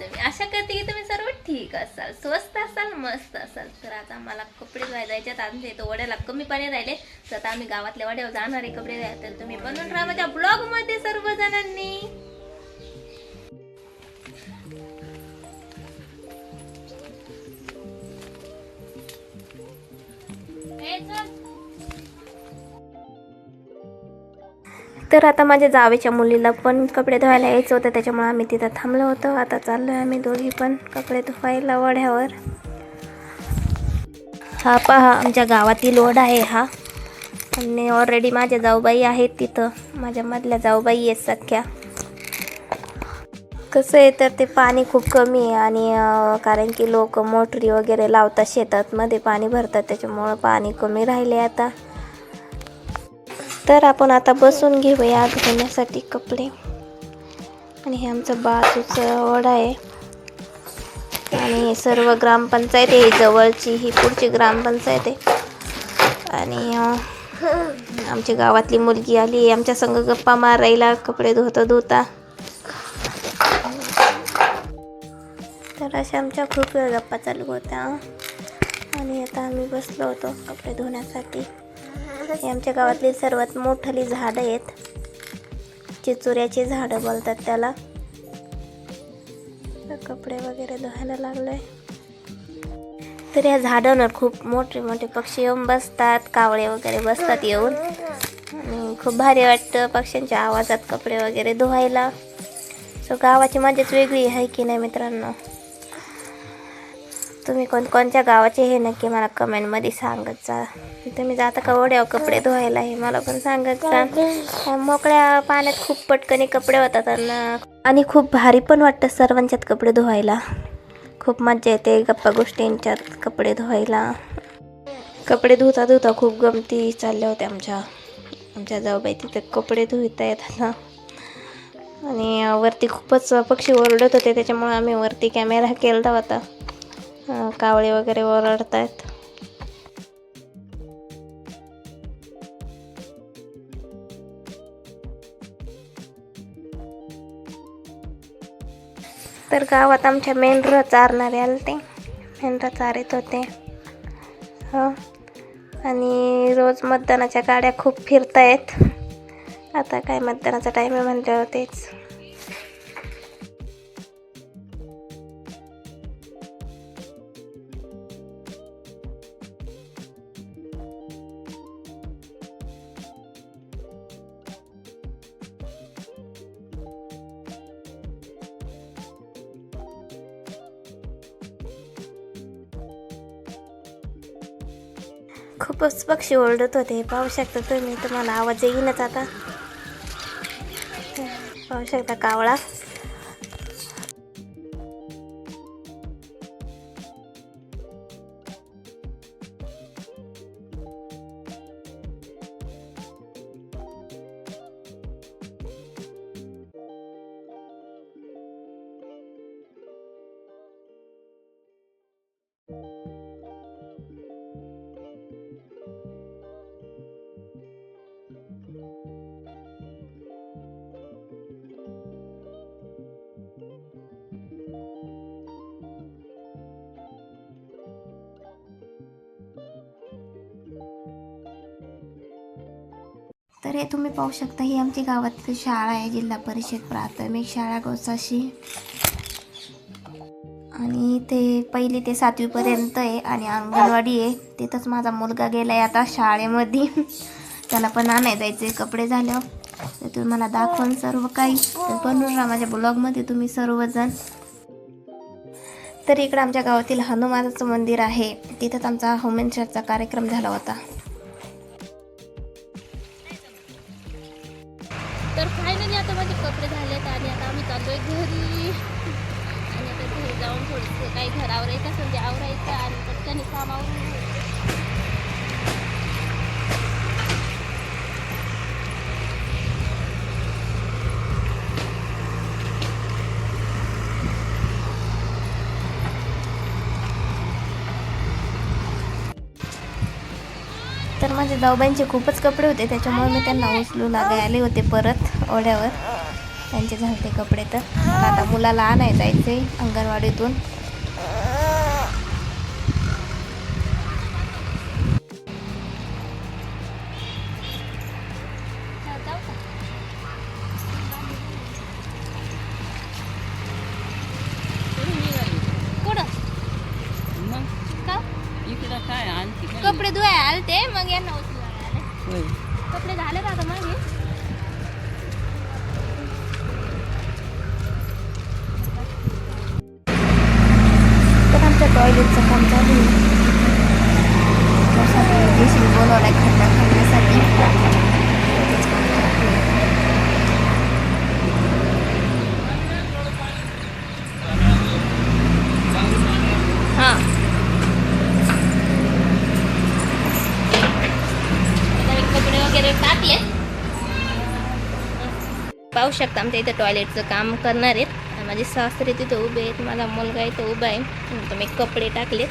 तर मी आशा करते की तुम्ही सर्व ठीक असाल स्वस्त असाल मस्त असाल. तर आता मला कपडे धुवायचे जायच्यात आमच्या इथं वड्याला कमी पाणी राहिले. तर आता आम्ही गावातल्या वड्यावर जाणार आहे कपडे धुवायला. तर तुम्ही बनवून राहा माझ्या ब्लॉगमध्ये सर्व जणांनी तर आता माझ्या जावेच्या मुलीला पण कपडे धुवायला यायचं होतं त्याच्यामुळे आम्ही तिथं थांबलो होतो. आता चाललो आहे आम्ही दोघी पण कपडे धुवायला वड्यावर हा पहा आमच्या गावातील ओढ आहे हा. आणि ऑलरेडी माझ्या जाऊबाई आहेत तिथं. माझ्या मधल्या जाऊबाई आहेत सख्या. कसं आहे तर ते पाणी खूप कमी आहे आणि कारण की लोक मोटरी वगैरे लावतात शेतात मध्ये पाणी भरतात त्याच्यामुळं पाणी कमी राहिले आता. तर आपण आता बसून घेऊया धुण्यासाठी कपडे. आणि हे आमचं बाजूचं ओढ आहे. आणि सर्व ग्रामपंचायत आहे ही जवळची ही पुढची ग्रामपंचायत आहे. आणि आमच्या गावातली मुलगी आली आमच्या संग गप्पा मारायला कपडे धुता धुता. तर अशा आमच्या खूप वेळ गप्पा चालू होत्या. आणि आता आम्ही बसलो होतो कपडे धुण्यासाठी. हे आमच्या गावातली सर्वात मोठली झाडं आहेत. चिचुऱ्याची झाडं बोलतात त्याला. कपडे वगैरे धुवायला लागलोय. तर या झाडांवर खूप मोठे मोठे पक्षी येऊन बसतात कावळे वगैरे बसतात येऊन. आणि खूप भारी वाटतं पक्ष्यांच्या आवाजात कपडे वगैरे धुवायला. सो गावाची मजाच वेगळी आहे की नाही मित्रांनो? तुम्ही कोणकोणच्या गावाचे हे नक्की मला कमेंटमध्ये सांगत जा. तुम्ही जाता का ओढ्यावर कपडे धुवायला हे मला पण सांगत जा. मोकळ्या पाण्यात खूप पटकने कपडे होतात आणि आणि खूप भारी पण वाटतं सर्वांच्यात कपडे धुवायला. खूप मजा येते गप्पा गोष्टींच्यात कपडे धुवायला. कपडे धुता धुता खूप गमती चालल्या होत्या आमच्या. आमच्या जाऊबाई तिथे कपडे धुता येतात ना आणि वरती खूपच पक्षी ओरडत होते त्याच्यामुळे आम्ही वरती कॅमेरा केला होता. कावळे वगैरे ओरडत आहेत तर गावात आमच्या मेंढरं चारणारे आले ते मेंढरं चारित होते. हो. आणि रोज मतदानाच्या गाड्या खूप फिरतायत. आता काय मतदानाचा टाईम आहे म्हणल्यावर तेच. खूपच पक्षी ओरडत होते. पाहू शकता तुम्ही तुम्हाला आवाज येईनच आता. पाहू शकता कावळा. तर हे तुम्ही पाहू शकता ही आमची गावातली शाळा आहे जिल्हा परिषद प्राथमिक शाळा गोसाशी. आणि ते पहिली ते सातवीपर्यंत आहे आणि अंगणवाडी आहे. तिथंच माझा मुलगा गेला आहे आता शाळेमध्ये. त्याला पण आणाय जायचे कपडे झाल्यावर. तर तुम्ही मला दाखवून सर्व काही. तर बनवून राहा माझ्या ब्लॉगमध्ये तुम्ही सर्वजण. तर इकडं आमच्या गावातील हनुमानाचं मंदिर आहे. तिथंच आमचा होमेन्शरचा कार्यक्रम झाला होता. आता माझे कपडे झालेत आणि आता आम्ही चाललोय घरी. आणि आता घरी जाऊन थोडंसं काही घर आवरायचं असेल ते आवरायचं आणि पटकन काम आवरून तर माझे जाऊबाईंचे खूपच कपडे होते त्याच्यामुळे मी त्यांना उचलू लागायला आले होते परत. ओढ्यावर. त्यांचे झालते कपडे तर. मला आता मुलाला आणाय जायचे अंगणवाडीतून. मग? कपडे धुवाय आलते मग यांना. कपडे झाले का आता माझे टॉयलेटचं काम चालू आहे. जेसीबी बोलवलाय खड्डा खाण्यासाठी हां. कपडे वगैरे टाकले. पाहू शकता आमच्या इथं टॉयलेटचं काम करणार आहेत. माझे सासरे तिथं उभे आहेत माझा मुलगा इथं उभा आहे. नंतर मी कपडे टाकलेत.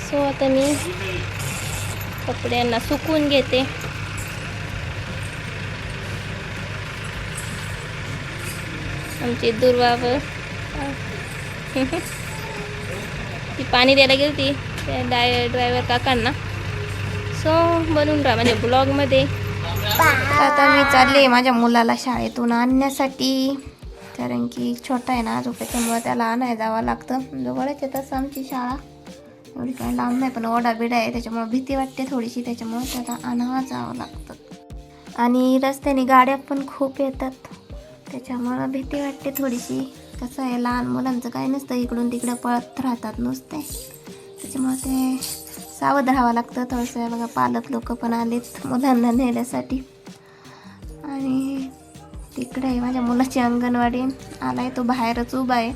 सो आता मी कपड्यांना सुकून घेते. आमची दुर्वावर. ती पाणी द्यायला गेली ती त्या डाय ड्रायव्हर काकांना. सो बनून राहा म्हणजे ब्लॉगमध्ये. आता मी चालले माझ्या मुलाला शाळेतून आणण्यासाठी. कारण की छोटा आहे ना अजून त्याच्यामुळे त्याला आणायला जावं लागतं. जवळच आहे तसं आमची शाळा. एवढी काही लांब नाही पण ओढा बिडा आहे त्याच्यामुळे भीती वाटते थोडीशी त्याच्यामुळे त्याला आणावं जावं लागतं. आणि रस्त्याने गाड्या पण खूप येतात. त्याच्यामुळं भीती वाटते थोडीशी. कसं आहे लहान मुलांचं काही नसतं इकडून तिकडे पळत राहतात नुसते. त्याच्यामुळे ते सावध राहावं लागतं थोडंसं. बघा पालक लोक पण आलेत मुलांना नेण्यासाठी. इकडे आहे माझ्या मुलाची अंगणवाडी. आला आहे तो बाहेरच उभा आहे.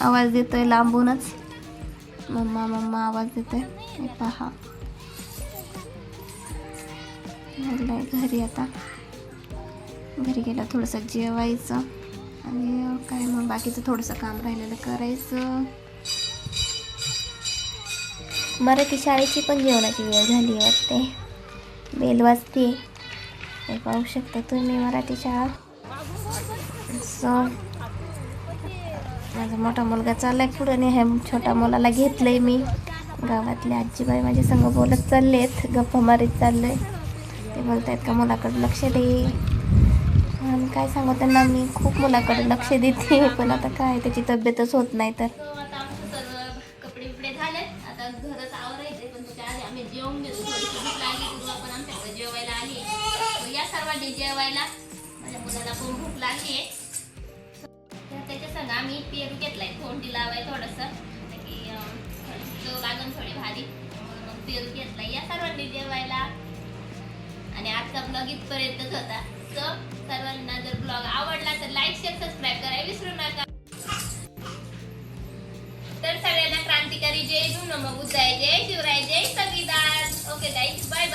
आवाज देतोय लांबूनच. मम्मा मम्मा आवाज देतोय. हे पहा. आहे घरी आता. घरी गेलं थोडंसं जेवायचं. आणि काय मग बाकीचं थोडंसं काम राहिलेलं करायचं. मराठी शाळेची पण जेवणाची वेळ झाली वाटते. बेल वाजते. हे पाहू शकता तुम्ही मराठी शाळा? सो माझा मोठा मुलगा चाललाय पुढे आणि ह्या छोट्या मुलाला घेतलंय मी. गावातले आजीबाई माझ्या संग बोलत चाललेत गप्पा मारीत चाललंय. ते बोलतायत का मुलाकडे लक्ष दे. आणि काय सांगू त्यांना मी खूप मुलाकडे लक्ष देते पण आता काय त्याची तब्येतच होत नाही तर. भूक लागली जेवायला. त्याच्या संग आम्ही पेरू घेतलाय. थोंडी लावाय थोडंसं. की चव लागून थोडी भारी. मग पेरू घेतलाय. या सर्वांनी जेवायला. आणि आजचा ब्लॉग इथपर्यंतच होता सो सर्वांना जर ब्लॉग आवडला तर लाईक शेअर सबस्क्राईब करायला विसरू नका. तर सगळ्यांना क्रांतिकारी जय भीम मग बुद्धाय. जय शिवराय. जय संविधान ओके गाईज बाय बाय